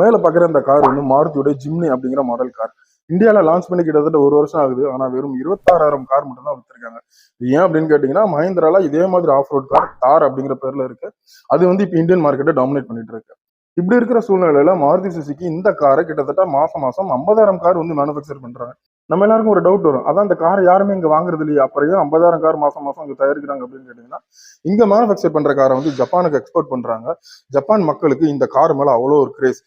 மேல பாக்குற இந்த கார் வந்து மாருதியோட ஜிம்னி அப்படிங்கிற மாடல் கார் இந்தியாவில் லான்ச் பண்ணி கிட்டத்தட்ட ஒரு வருஷம் ஆகுது. ஆனால் வெறும் இருபத்தாறாயிரம் கார் மட்டும் தான் ஏன் அப்படின்னு கேட்டிங்கன்னா மஹேந்திரால இதே மாதிரி ஆஃப் ரோட் கார் தார் அப்படிங்கிற பேர்ல இருக்கு. அது வந்து இப்போ இந்தியன் மார்க்கெட்டை டாமினேட் பண்ணிட்டு இருக்கு. இப்படி இருக்கிற சூழ்நிலையில மாருதி சுசுகி இந்த காரை கிட்டத்தட்ட மாசம் மாசம் ஐம்பதாயிரம் கார் வந்து மேனுஃபேக்சர் பண்றாங்க. நம்ம எல்லாருக்கும் ஒரு டவுட் வரும். அதான் அந்த கார் யாருமே இங்க வாங்குறது இல்லையா. அப்புறம் ஐம்பதாயிரம் கார் மாசம் மாசம் இங்க தயாரிக்கிறாங்க அப்படின்னு கேட்டீங்கன்னா இங்க மேனுஃபேக்சர் பண்ற காரை வந்து ஜப்பானுக்கு எக்ஸ்போர்ட் பண்றாங்க. ஜப்பான் மக்களுக்கு இந்த கார் மேல அவ்வளோ ஒரு கிரேஸ்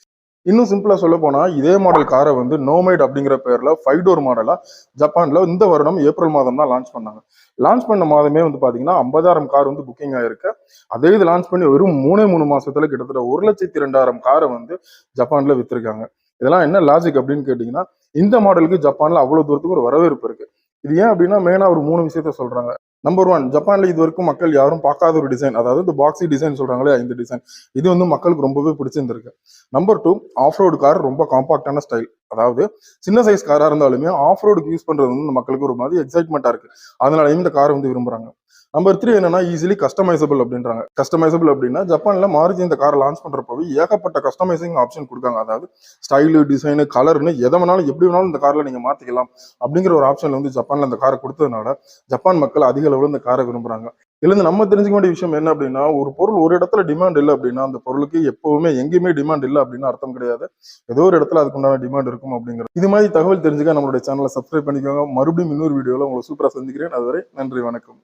இன்னும் சிம்பிளா சொல்ல போனா இதே மாடல் காரை வந்து நோமைட் அப்படிங்கிற பேர்ல ஃபைவ் டோர் மாடலா ஜப்பான்ல இந்த வருடம் ஏப்ரல் மாதம் தான் லான்ச் பண்ணாங்க. லான்ச் பண்ண மாதமே வந்து பாத்தீங்கன்னா ஐம்பதாயிரம் கார் வந்து புக்கிங் ஆயிருக்கு. அதே இது லான்ச் பண்ணி வெறும் மூணே மூணு மாசத்துல கிட்டத்தட்ட ஒரு லட்சத்தி ரெண்டாயிரம் காரை வந்து ஜப்பான்ல வித்திருக்காங்க. இதெல்லாம் என்ன லாஜிக் அப்படின்னு கேட்டீங்கன்னா இந்த மாடலுக்கு ஜப்பான்ல அவ்வளவு தூரத்துக்கு ஒரு வரவேற்பு இருக்கு. இது ஏன் அப்படின்னா மெயினா ஒரு மூணு விஷயத்த சொல்றாங்க. நம்பர் ஒன் ஜப்பான்ல இது வரைக்கும் மக்கள் யாரும் பார்க்காத ஒரு டிசைன் அதாவது இந்த பாக்ஸி டிசைன் சொல்றாங்களே இந்த டிசைன் இது வந்து மக்களுக்கு ரொம்பவே பிடிச்சிருந்திருக்கு. Number two off road car ரொம்ப காம்பாக்டான ஸ்டைல் அதாவது சின்ன சைஸ் காராக இருந்தாலுமே ஆஃப் ரோடுக்கு யூஸ் பண்ணுறது வந்து மக்களுக்கு ஒரு மாதிரி எக்ஸைட்மெண்ட்டாக இருக்குது அதனால இந்த காரை வந்து விரும்புகிறாங்க நம்பர் த்ரீ என்னன்னா ஈஸிலி கஸ்டமைசபிள் அப்படின்றாங்க. கஸ்டமைசபிள் அப்படின்னா ஜப்பானில் மாருதி இந்த காரை லான்ச் பண்ணுறப்பவே ஏகப்பட்ட கஸ்டமைசிங் ஆப்ஷன் கொடுக்காங்க. அதாவது ஸ்டைலு டிசைனு கலர்னு எதை வேணாலும் எப்படி வேணாலும் இந்த காரில் நீங்கள் மாற்றிக்கலாம் அப்படிங்கிற ஒரு ஆப்ஷனில் வந்து ஜப்பானில் இந்த காரை கொடுத்ததுனால ஜப்பான் மக்கள் அதிக அளவில் இந்த காரை விரும்புகிறாங்க இதுலேருந்து நம்ம தெரிஞ்சுக்க வேண்டிய விஷயம் என்ன அப்படின்னா ஒரு பொருள் ஒரு இடத்துல டிமாண்ட் இல்லை அப்படின்னா அந்த பொருளுக்கு எப்பவுமே எங்கேயுமே டிமாண்ட் இல்லை அப்படின்னு அர்த்தம் கிடையாது. ஏதோ ஒரு இடத்துல அதுக்குண்டான டிமாண்ட் இருக்கும் அப்படிங்கிறது இது மாதிரி தகவல் தெரிஞ்சுக்க நம்மளுடைய சேனலை சப்ஸ்கிரைப் பண்ணிக்கோங்க. மறுபடியும் இன்னொரு வீடியோவில் உங்களை சூப்பரா சந்திக்கிறேன். அதுவரை நன்றி வணக்கம்.